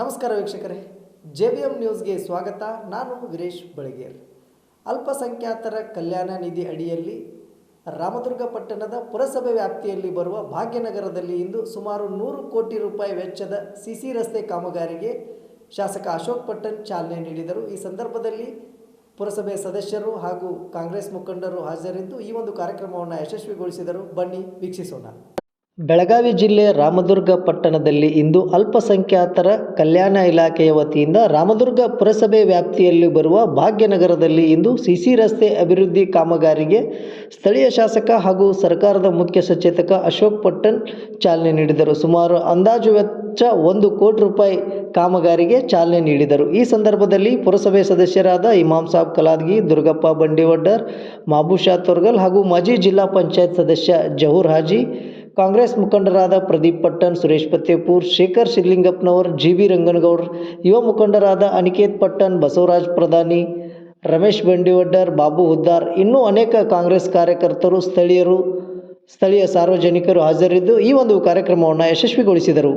ನಮಸ್ಕಾರ ವೀಕ್ಷಕರೇ. J B M ನ್ಯೂಸ್ಗೆ ಸ್ವಾಗತ. ನಾನು ವೀರೇಶ್ ಬಳಗೇರ್ ಅಲ್ಪಸಂಖ್ಯಾತರ ಕಲ್ಯಾಣ ನಿಧಿ ಅಡಿಯಲ್ಲಿ ರಾಮದುರ್ಗ ಪಟ್ಟಣದ ಪುರಸಭೆ ವ್ಯಾಪ್ತಿಯಲ್ಲಿ ಬರುವ ಭಾಗ್ಯನಗರದಲ್ಲಿ ಇಂದು ಸುಮಾರು ನೂರು ಕೋಟಿ ರೂಪಾಯಿ ವೆಚ್ಚದ ಸಿಸಿ ರಸ್ತೆ ಕಾಮಗಾರಿಗೆ ಶಾಸಕ ಅಶೋಕ್ ಪಟ್ಟಣ್ ಚಾಲನೆ ನೀಡಿದರು. ಈ ಸಂದರ್ಭದಲ್ಲಿ ಪುರಸಭೆ ಸದಸ್ಯರು ಹಾಗೂ ಕಾಂಗ್ರೆಸ್ ಮುಖಂಡರು ಹಾಜರಿದ್ದು ಈ ಒಂದು ಕಾರ್ಯಕ್ರಮವನ್ನು ಯಶಸ್ವಿಗೊಳಿಸಿದರು. ಬನ್ನಿ ವೀಕ್ಷಿಸೋಣ. ಬೆಳಗಾವಿ ಜಿಲ್ಲೆ ರಾಮದುರ್ಗ ಪಟ್ಟಣದಲ್ಲಿ ಇಂದು ಅಲ್ಪಸಂಖ್ಯಾತರ ಕಲ್ಯಾಣ ಇಲಾಖೆಯ ವತಿಯಿಂದ ರಾಮದುರ್ಗ ಪುರಸಭೆ ವ್ಯಾಪ್ತಿಯಲ್ಲಿ ಬರುವ ಭಾಗ್ಯನಗರದಲ್ಲಿ ಇಂದು ಸಿಸಿ ರಸ್ತೆ ಅಭಿವೃದ್ಧಿ ಕಾಮಗಾರಿಗೆ ಸ್ಥಳೀಯ ಶಾಸಕ ಹಾಗೂ ಸರ್ಕಾರದ ಮುಖ್ಯ ಸಚೇತಕ ಅಶೋಕ್ ಪಟ್ಟಣ್ ಚಾಲನೆ ನೀಡಿದರು. ಸುಮಾರು ಅಂದಾಜು ವೆಚ್ಚ ಒಂದು ಕೋಟಿ ರೂಪಾಯಿ ಕಾಮಗಾರಿಗೆ ಚಾಲನೆ ನೀಡಿದರು. ಈ ಸಂದರ್ಭದಲ್ಲಿ ಪುರಸಭೆ ಸದಸ್ಯರಾದ ಇಮಾಮ್ ಸಾಬ್ ಕಲಾದ್ಗಿ, ದುರ್ಗಪ್ಪ ಬಂಡಿವಡ್ಡರ್, ಮಾಬುಷಾ ತೊರ್ಗಲ್ ಹಾಗೂ ಮಾಜಿ ಜಿಲ್ಲಾ ಪಂಚಾಯತ್ ಸದಸ್ಯ ಜಹೂರ್ ಹಾಜಿ ಕಾಂಗ್ರೆಸ್ ಮುಖಂಡರಾದ ಪ್ರದೀಪ್ ಪಟ್ಟಣ್, ಸುರೇಶ್ ಪತ್ತೇಪೂರ್, ಶೇಖರ್ ಶಿರ್ಲಿಂಗಪ್ಪನವರ್ ಜಿ ವಿ ರಂಗನಗೌಡ್ ಯುವ ಮುಖಂಡರಾದ ಅನಿಕೇತ್ ಪಟ್ಟಣ್, ಬಸವರಾಜ್ ಪ್ರಧಾನಿ, ರಮೇಶ್ ಬಂಡಿವಡ್ಡರ್, ಬಾಬು ಹುದ್ದಾರ್, ಇನ್ನೂ ಅನೇಕ ಕಾಂಗ್ರೆಸ್ ಕಾರ್ಯಕರ್ತರು, ಸ್ಥಳೀಯರು, ಸ್ಥಳೀಯ ಸಾರ್ವಜನಿಕರು ಹಾಜರಿದ್ದು ಈ ಒಂದು ಕಾರ್ಯಕ್ರಮವನ್ನು ಯಶಸ್ವಿಗೊಳಿಸಿದರು.